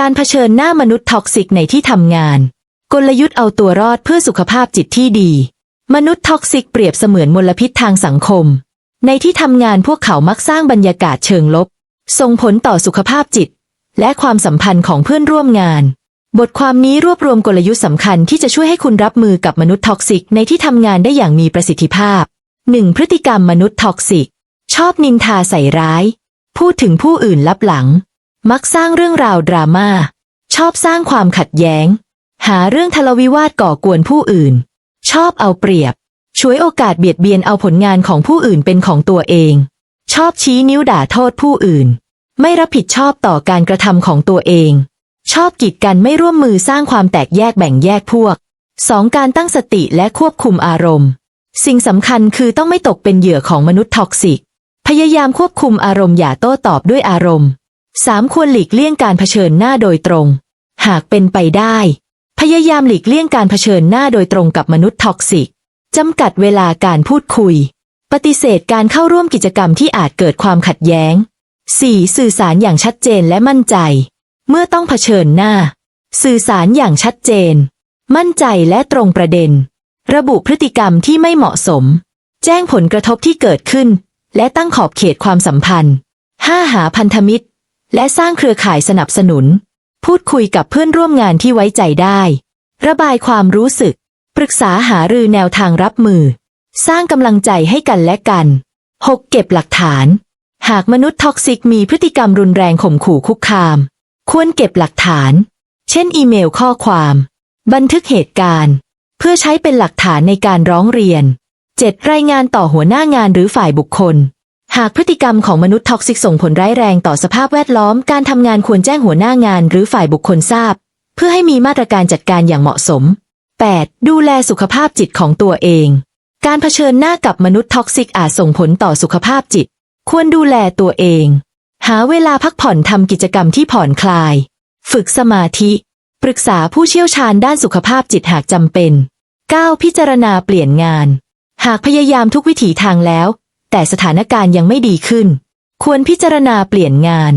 การเผชิญหน้ามนุษย์ท็อกซิกในที่ทำงาน กลยุทธ์เอาตัวรอดเพื่อสุขภาพจิตที่ดี มนุษย์ท็อกซิกเปรียบเสมือนมลพิษทางสังคม ในที่ทำงานพวกเขามักสร้างบรรยากาศเชิงลบ ส่งผลต่อสุขภาพจิต และความสัมพันธ์ของเพื่อนร่วมงาน บทความนี้รวบรวมกลยุทธ์สำคัญที่จะช่วยให้คุณรับมือกับมนุษย์ท็อกซิกในที่ทำงานได้อย่างมีประสิทธิภาพ 1. พฤติกรรมมนุษย์ท็อกซิก ชอบนินทาใส่ร้าย พูดถึงผู้อื่นลับหลัง มักสร้างเรื่องราวดราม่า ชอบสร้างความขัดแย้ง หาเรื่องทะเลาวิวาทก่อกวนผู้อื่น ชอบเอาเปรียบ ช่วยโอกาสเบียดเบียนเอาผลงานของผู้อื่นเป็นของตัวเอง ชอบชี้นิ้วด่าโทษผู้อื่น ไม่รับผิดชอบต่อการกระทำของตัวเอง ชอบกีดกันไม่ร่วมมือสร้างความแตกแยกแบ่งแยกพวก 2. การตั้งสติและควบคุมอารมณ์ สิ่งสำคัญคือต้องไม่ตกเป็นเหยื่อของมนุษย์ท็อกซิก พยายามควบคุมอารมณ์อย่าโต้ตอบด้วยอารมณ์ 3. ควรหลีกเลี่ยงการเผชิญหน้าโดยตรง หากเป็นไปได้ พยายามหลีกเลี่ยงการเผชิญหน้าโดยตรงกับมนุษย์ท็อกซิกจำกัดเวลาการพูดคุย ปฏิเสธการเข้าร่วมกิจกรรมที่อาจเกิดความขัดแย้ง 4. สื่อสารอย่างชัดเจนและมั่นใจ เมื่อต้องเผชิญหน้า สื่อสารอย่างชัดเจน มั่นใจและตรงประเด็น ระบุพฤติกรรมที่ไม่เหมาะสม แจ้งผลกระทบที่เกิดขึ้น และตั้งขอบเขตความสัมพันธ์ 5. หาพันธมิตร และสร้างเครือข่ายสนับสนุน พูดคุยกับเพื่อนร่วมงานที่ไว้ใจได้ ระบายความรู้สึก ปรึกษาหารือแนวทางรับมือ สร้างกำลังใจให้กันและกัน 6. เก็บหลักฐาน หากมนุษย์ท็อกซิกมีพฤติกรรมรุนแรงข่มขู่คุกคาม ควรเก็บหลักฐาน เช่นอีเมลข้อความ บันทึกเหตุการณ์ เพื่อใช้เป็นหลักฐานในการร้องเรียน 7. รายงานต่อหัวหน้างานหรือฝ่ายบุคคล หากพฤติกรรมของมนุษย์ท็อกซิกส่งผลร้ายแรงต่อสภาพแวดล้อม การทำงานควรแจ้งหัวหน้างานหรือฝ่ายบุคคลทราบ เพื่อให้มีมาตรการจัดการอย่างเหมาะสม 8. ดูแลสุขภาพจิตของตัวเอง การเผชิญหน้ากับมนุษย์ท็อกซิกอาจส่งผลต่อสุขภาพจิต ควรดูแลตัวเอง หาเวลาพักผ่อนทำกิจกรรมที่ผ่อนคลาย ฝึกสมาธิ ปรึกษาผู้เชี่ยวชาญด้านสุขภาพจิตหากจำเป็น 9. พิจารณาเปลี่ยนงาน หากพยายามทุกวิถีทางแล้ว แต่สถานการณ์ยังไม่ดีขึ้น ควรพิจารณาเปลี่ยนงาน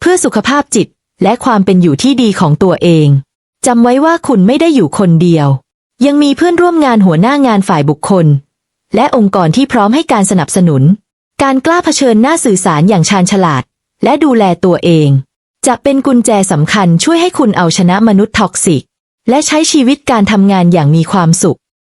เพื่อสุขภาพจิตและความเป็นอยู่ที่ดีของตัวเองจำไว้ว่าคุณไม่ได้อยู่คนเดียว ยังมีเพื่อนร่วมงานหัวหน้างานฝ่ายบุคคล และองค์กรที่พร้อมให้การสนับสนุน การกล้าเผชิญหน้าสื่อสารอย่างชาญฉลาด และดูแลตัวเอง จะเป็นกุญแจสำคัญช่วยให้คุณเอาชนะมนุษย์ท็อกซิก และใช้ชีวิตการทำงานอย่างมีความสุข